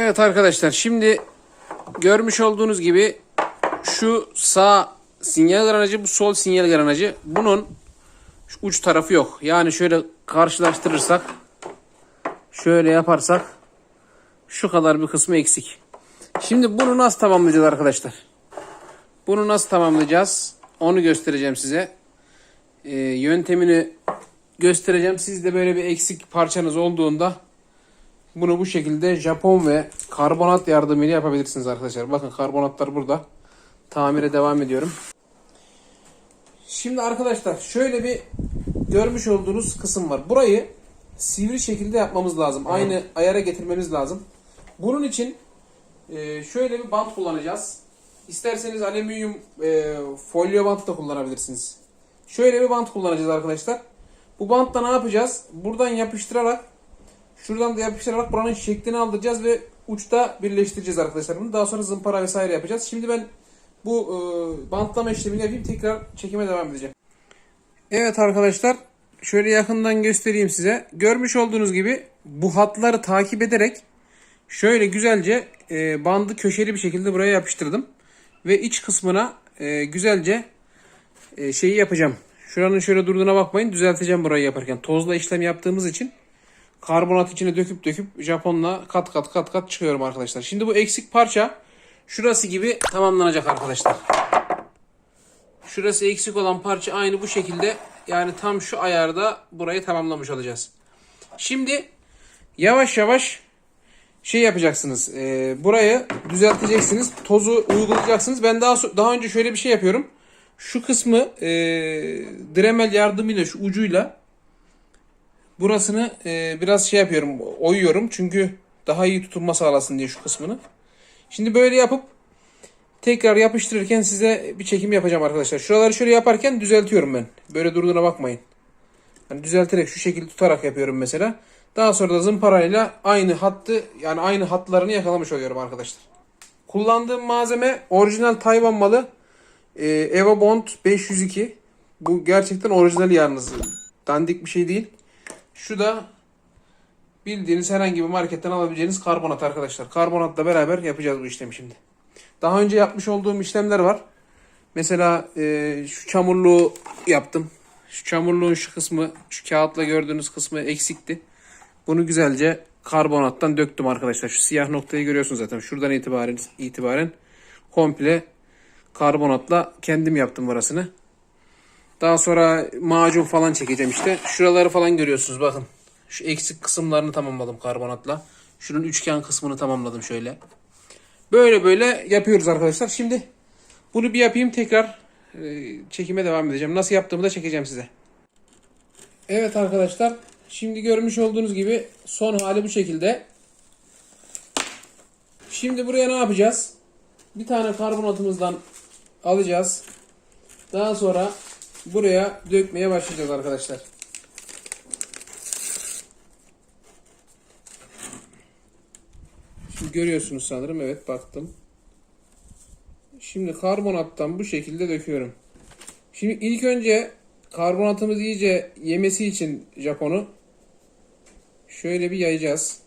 Evet arkadaşlar şimdi görmüş olduğunuz gibi şu sağ sinyal granajı bu sol sinyal granajı bunun uç tarafı yok. Yani şöyle karşılaştırırsak şöyle yaparsak şu kadar bir kısmı eksik. Şimdi bunu nasıl tamamlayacağız arkadaşlar? Bunu nasıl tamamlayacağız? Onu göstereceğim size. Ee, yöntemini göstereceğim. Siz de böyle bir eksik parçanız olduğunda bunu bu şekilde Japon ve karbonat yardımıyla yapabilirsiniz arkadaşlar. Bakın karbonatlar burada. Tamire devam ediyorum. Şimdi arkadaşlar şöyle bir görmüş olduğunuz kısım var. Burayı sivri şekilde yapmamız lazım. Aynı ayara getirmemiz lazım. Bunun için e, şöyle bir bant kullanacağız. İsterseniz alüminyum e, folyo bant da kullanabilirsiniz. Şöyle bir bant kullanacağız arkadaşlar. Bu bantla ne yapacağız? Buradan yapıştırarak şuradan da yapıştırarak buranın şeklini aldıracağız ve uçta birleştireceğiz arkadaşlar bunu. Daha sonra zımpara vesaire yapacağız. Şimdi ben bu e, bantlama işlemini yapayım. Tekrar çekime devam edeceğim. Evet arkadaşlar şöyle yakından göstereyim size. Görmüş olduğunuz gibi bu hatları takip ederek şöyle güzelce e, bandı köşeli bir şekilde buraya yapıştırdım. Ve iç kısmına e, güzelce e, şeyi yapacağım. Şuranın şöyle durduğuna bakmayın. Düzelteceğim burayı yaparken. Tozla işlem yaptığımız için karbonat içine döküp döküp Japonla kat kat kat kat çıkıyorum arkadaşlar. Şimdi bu eksik parça şurası gibi tamamlanacak arkadaşlar. Şurası eksik olan parça aynı bu şekilde yani tam şu ayarda burayı tamamlamış olacağız. Şimdi yavaş yavaş şey yapacaksınız. E, burayı düzelteceksiniz. Tozu uygulayacaksınız. Ben daha daha önce şöyle bir şey yapıyorum. Şu kısmı e, Dremel yardımıyla şu ucuyla burasını e, biraz şey yapıyorum. Oyuyorum. Çünkü daha iyi tutunma sağlasın diye şu kısmını. Şimdi böyle yapıp tekrar yapıştırırken size bir çekim yapacağım arkadaşlar. Şuraları şöyle yaparken düzeltiyorum ben. Böyle durduğuna bakmayın. Hani düzelterek şu şekilde tutarak yapıyorum mesela. Daha sonra da zımparayla aynı hattı yani aynı hatlarını yakalamış oluyorum arkadaşlar. Kullandığım malzeme orijinal Tayvan malı Eva Bond 502. Bu gerçekten orijinal yalnız. Dandik bir şey değil. Şu da bildiğiniz herhangi bir marketten alabileceğiniz karbonat arkadaşlar. Karbonatla beraber yapacağız bu işlemi şimdi. Daha önce yapmış olduğum işlemler var. Mesela e, şu çamurluğu yaptım. Şu çamurluğun şu kısmı, şu kağıtla gördüğünüz kısmı eksikti. Bunu güzelce karbonattan döktüm arkadaşlar. Şu siyah noktayı görüyorsunuz zaten. Şuradan itibaren itibaren komple karbonatla kendim yaptım burasını. Daha sonra macun falan çekeceğim işte. Şuraları falan görüyorsunuz bakın. Şu eksik kısımlarını tamamladım karbonatla. Şunun üçgen kısmını tamamladım şöyle. Böyle böyle yapıyoruz arkadaşlar. Şimdi bunu bir yapayım tekrar e, çekime devam edeceğim. Nasıl yaptığımı da çekeceğim size. Evet arkadaşlar. Şimdi görmüş olduğunuz gibi son hali bu şekilde. Şimdi buraya ne yapacağız? Bir tane karbonatımızdan alacağız. Daha sonra buraya dökmeye başlayacağız arkadaşlar. Şimdi görüyorsunuz sanırım. Evet baktım. Şimdi karbonattan bu şekilde döküyorum. Şimdi ilk önce karbonatımız iyice yemesi için Japon'u şöyle bir yayacağız.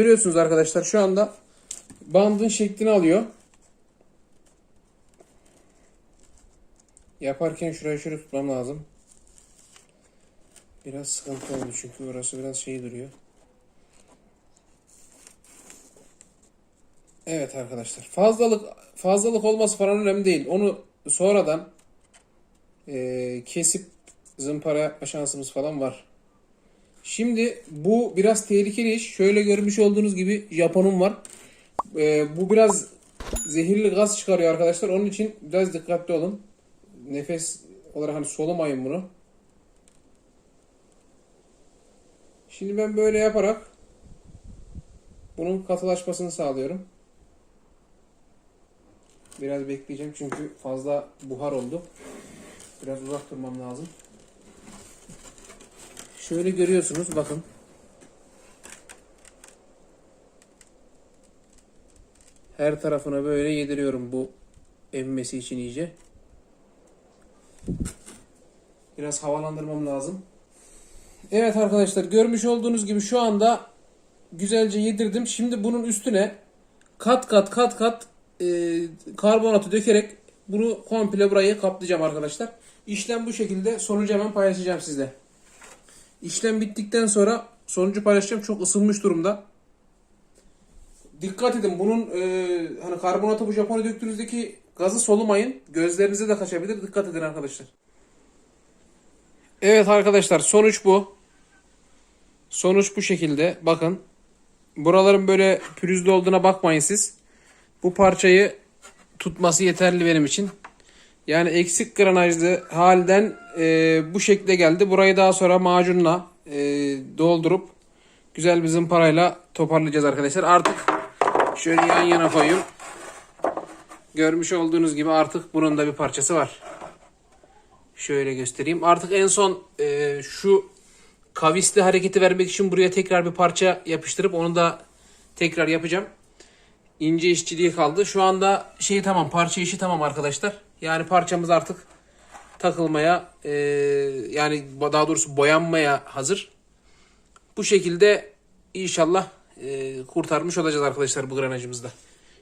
Görüyorsunuz arkadaşlar şu anda bandın şeklini alıyor. Yaparken şurayı şöyle tutmam lazım. Biraz sıkıntı oldu çünkü orası biraz şey duruyor. Evet arkadaşlar. Fazlalık fazlalık olması falan önemli değil. Onu sonradan eee, kesip zımpara şansımız falan var. Şimdi bu biraz tehlikeli iş. Şöyle görmüş olduğunuz gibi Japon'un var. Ee, bu biraz zehirli gaz çıkarıyor arkadaşlar. Onun için biraz dikkatli olun. Nefes olarak hani solumayın bunu. Şimdi ben böyle yaparak bunun katılaşmasını sağlıyorum. Biraz bekleyeceğim çünkü fazla buhar oldu. Biraz uzak durmam lazım. Şöyle görüyorsunuz bakın. Her tarafına böyle yediriyorum bu emmesi için iyice. Biraz havalandırmam lazım. Evet arkadaşlar görmüş olduğunuz gibi şu anda güzelce yedirdim. Şimdi bunun üstüne kat kat kat kat e, karbonatı dökerek bunu komple burayı kaplayacağım arkadaşlar. İşlem bu şekilde. Sonucu hemen paylaşacağım sizle. İşlem bittikten sonra sonucu paylaşacağım. Çok ısınmış durumda. Dikkat edin bunun e, hani karbonatı bu Japonya döktüğünüzdeki gazı solumayın. Gözlerinize de kaçabilir. Dikkat edin arkadaşlar. Evet arkadaşlar sonuç bu. Sonuç bu şekilde. Bakın. Buraların böyle pürüzlü olduğuna bakmayın siz. Bu parçayı tutması yeterli benim için. Yani eksik granajlı halden e, bu şekilde geldi. Burayı daha sonra macunla e, doldurup güzel bir zımparayla toparlayacağız arkadaşlar. Artık şöyle yan yana koyayım. Görmüş olduğunuz gibi artık bunun da bir parçası var. Şöyle göstereyim. Artık en son e, şu kavisli hareketi vermek için buraya tekrar bir parça yapıştırıp onu da tekrar yapacağım. İnce işçiliği kaldı. Şu anda şey tamam parça işi tamam arkadaşlar. Yani parçamız artık takılmaya e, yani daha doğrusu boyanmaya hazır. Bu şekilde inşallah e, kurtarmış olacağız arkadaşlar bu granajımızda.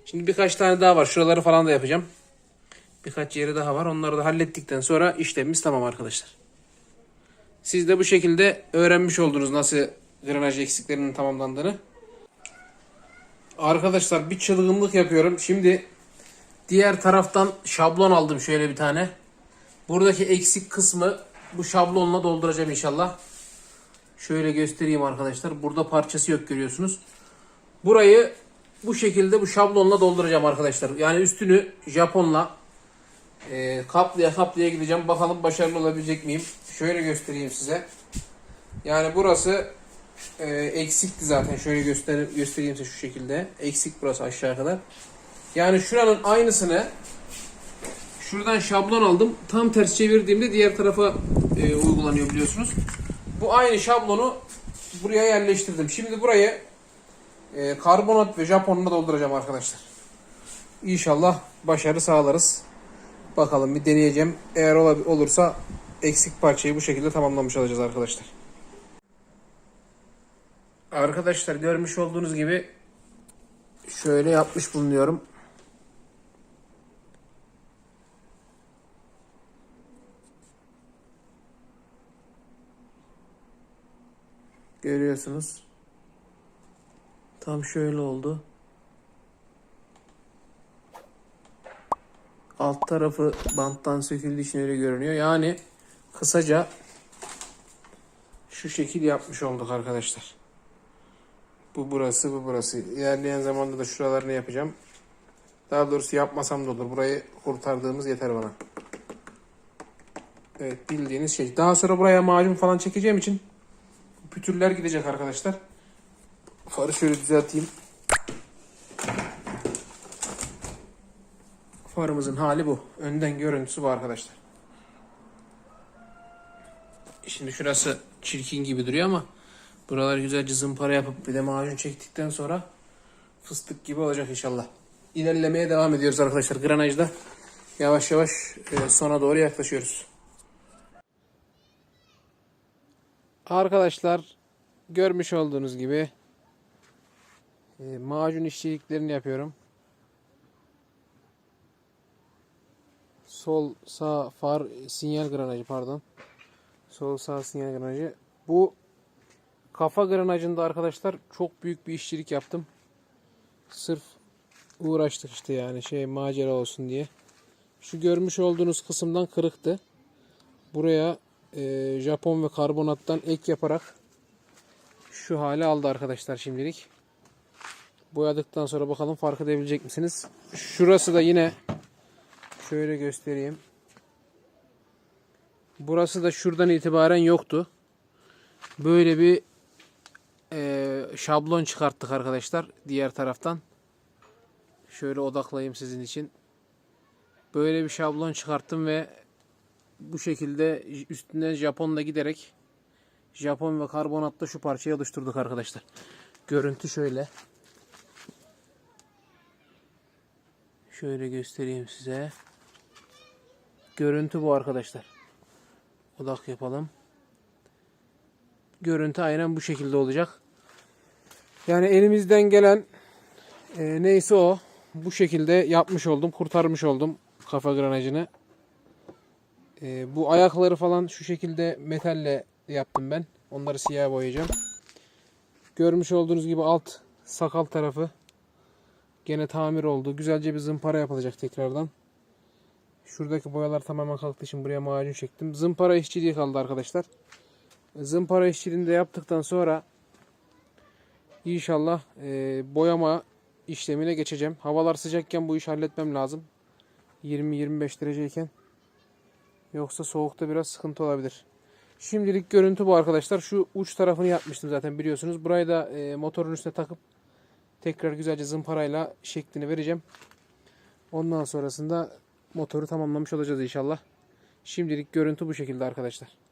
Şimdi birkaç tane daha var. Şuraları falan da yapacağım. Birkaç yeri daha var. Onları da hallettikten sonra işlemimiz tamam arkadaşlar. Siz de bu şekilde öğrenmiş oldunuz nasıl granaj eksiklerinin tamamlandığını. Arkadaşlar bir çılgınlık yapıyorum. Şimdi diğer taraftan şablon aldım şöyle bir tane. Buradaki eksik kısmı bu şablonla dolduracağım inşallah. Şöyle göstereyim arkadaşlar. Burada parçası yok görüyorsunuz. Burayı bu şekilde bu şablonla dolduracağım arkadaşlar. Yani üstünü Japonla e, kaplaya kaplaya gideceğim. Bakalım başarılı olabilecek miyim? Şöyle göstereyim size. Yani burası e, eksikti zaten. Şöyle göster göstereyim size şu şekilde. Eksik burası aşağı kadar. Yani şuranın aynısını şuradan şablon aldım. Tam ters çevirdiğimde diğer tarafa e, uygulanıyor biliyorsunuz. Bu aynı şablonu buraya yerleştirdim. Şimdi burayı e, karbonat ve Japonla dolduracağım arkadaşlar. İnşallah başarı sağlarız. Bakalım bir deneyeceğim. Eğer olursa eksik parçayı bu şekilde tamamlamış olacağız arkadaşlar. Arkadaşlar görmüş olduğunuz gibi şöyle yapmış bulunuyorum. Görüyorsunuz. Tam şöyle oldu. Alt tarafı banttan söküldüğü için öyle görünüyor. Yani kısaca şu şekil yapmış olduk arkadaşlar. Bu burası, bu burası. İlerleyen zamanda da şuralarını yapacağım. Daha doğrusu yapmasam da olur. Burayı kurtardığımız yeter bana. Evet bildiğiniz şey. Daha sonra buraya macun falan çekeceğim için pütürler gidecek arkadaşlar. Farı şöyle düzelteyim. Farımızın hali bu. Önden görüntüsü bu arkadaşlar. Şimdi şurası çirkin gibi duruyor ama buralar güzelce zımpara yapıp bir de macun çektikten sonra fıstık gibi olacak inşallah. İlerlemeye devam ediyoruz arkadaşlar granajda. Yavaş yavaş e, sona doğru yaklaşıyoruz. Arkadaşlar görmüş olduğunuz gibi e, macun işçiliklerini yapıyorum. Sol sağ far sinyal granajı pardon. Sol sağ sinyal granajı. Bu kafa granajında arkadaşlar çok büyük bir işçilik yaptım. Sırf uğraştık işte yani şey macera olsun diye. Şu görmüş olduğunuz kısımdan kırıktı. Buraya e, Japon ve karbonattan ek yaparak şu hale aldı arkadaşlar şimdilik. Boyadıktan sonra bakalım fark edebilecek misiniz? Şurası da yine şöyle göstereyim. Burası da şuradan itibaren yoktu. Böyle bir e, şablon çıkarttık arkadaşlar diğer taraftan. Şöyle odaklayayım sizin için. Böyle bir şablon çıkarttım ve bu şekilde üstüne Japonla giderek Japon ve karbonatla şu parçayı oluşturduk arkadaşlar. Görüntü şöyle. Şöyle göstereyim size. Görüntü bu arkadaşlar. Odak yapalım. Görüntü aynen bu şekilde olacak. Yani elimizden gelen e, neyse o. Bu şekilde yapmış oldum. Kurtarmış oldum kafa granajını. E, bu ayakları falan şu şekilde metalle yaptım ben. Onları siyah boyayacağım. Görmüş olduğunuz gibi alt sakal tarafı gene tamir oldu. Güzelce bir zımpara yapılacak tekrardan. Şuradaki boyalar tamamen kalktığı için buraya macun çektim. Zımpara işçiliği kaldı arkadaşlar. Zımpara işçiliğini de yaptıktan sonra inşallah e, boyama işlemine geçeceğim. Havalar sıcakken bu işi halletmem lazım. 20-25 dereceyken. Yoksa soğukta biraz sıkıntı olabilir. Şimdilik görüntü bu arkadaşlar. Şu uç tarafını yapmıştım zaten biliyorsunuz. Burayı da e, motorun üstüne takıp tekrar güzelce zımparayla şeklini vereceğim. Ondan sonrasında motoru tamamlamış olacağız inşallah. Şimdilik görüntü bu şekilde arkadaşlar.